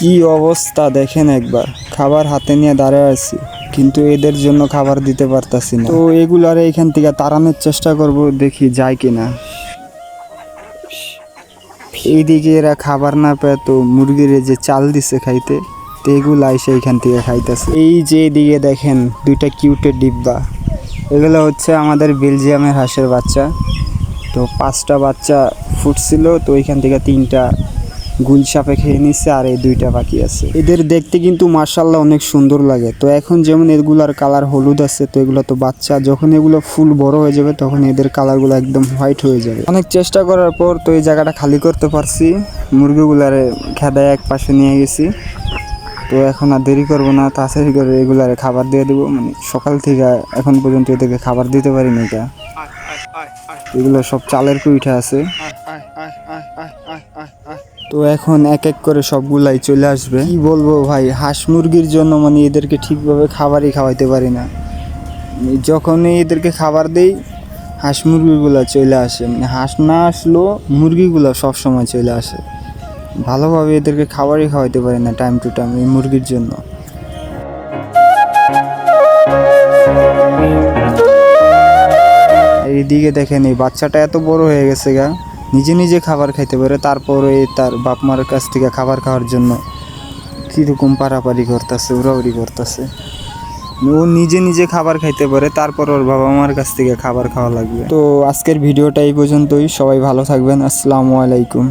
কি অবস্থা দেখেন একবার। খাবার হাতে নিয়ে দাঁড়ায় আছি, কিন্তু এদের জন্য খাবার দিতে পারতাছি না। তো এগুলারে এখান থেকে তাড়ানোর চেষ্টা করব, দেখি যায় কিনা। এইদিকে এরা খাবার না পেয়ে তো মুরগির যে চাল দিছে খাইতে, তো এগুলো আইসে এখান থেকে খাইতেছে। এই যে এদিকে দেখেন, দুইটা কিউটের ডিব্বা। এগুলো হচ্ছে আমাদের বেলজিয়ামের হাঁসের বাচ্চা। তো পাঁচটা বাচ্চা ফুটছিল, তো ওইখান থেকে তিনটা গুল সাপে খেয়ে নিচ্ছে আর এই দুইটা বাকি আছে। এদের দেখতে কিন্তু মার্শাল্লাহ অনেক সুন্দর লাগে। তো এখন যেমন এগুলার কালার হলুদ আছে তো এগুলো তো বাচ্চা যখন এগুলো ফুল বড় হয়ে যাবে তখন এদের কালারগুলো একদম হোয়াইট হয়ে যাবে। অনেক চেষ্টা করার পর তো এই জায়গাটা খালি করতে পারছি। মুরগিগুলারে খেদায় এক পাশে নিয়ে গেছি। তো এখন আর দেরি করব না তাড়াতাড়ি করে এগুলারে খাবার দিয়ে দেবো। মানে সকাল থেকে এখন পর্যন্ত এদেরকে খাবার দিতে পারিনি এটা। এগুলো সব চালের কুইঠা আছে। তো এখন এক এক করে সবগুলাই চলে আসবে। কি বলব ভাই, হাঁস মুরগির জন্য মানে এদেরকে ঠিকভাবে খাবারই খাওয়াইতে পারি না। যখনই এদেরকে খাবার দেই, হাঁস মুরগিগুলো চলে আসে। মানে হাঁস না আসলেও মুরগিগুলো সব সময় চলে আসে। ভালোভাবে এদেরকে খাবারই খাওয়াইতে পারি না টাইম টু টাইম এই মুরগির জন্য। এইদিকে দেখেন এই বাচ্চাটা এত বড় হয়ে গেছে গা। নিজে নিজে খাবার খাইতে পারে, তারপরে তার বাপ মার কাছ থেকে খাবার খাওয়ার জন্য কীরকম পারাপারি করতেছে, উড়াউড়ি করতেছে। ও নিজে নিজে খাবার খাইতে পারে, তারপর ওর বাবা মার কাছ থেকে খাবার খাওয়া লাগবে। তো আজকের ভিডিওটা এই পর্যন্তই, সবাই ভালো থাকবেন, আসসালামু আলাইকুম।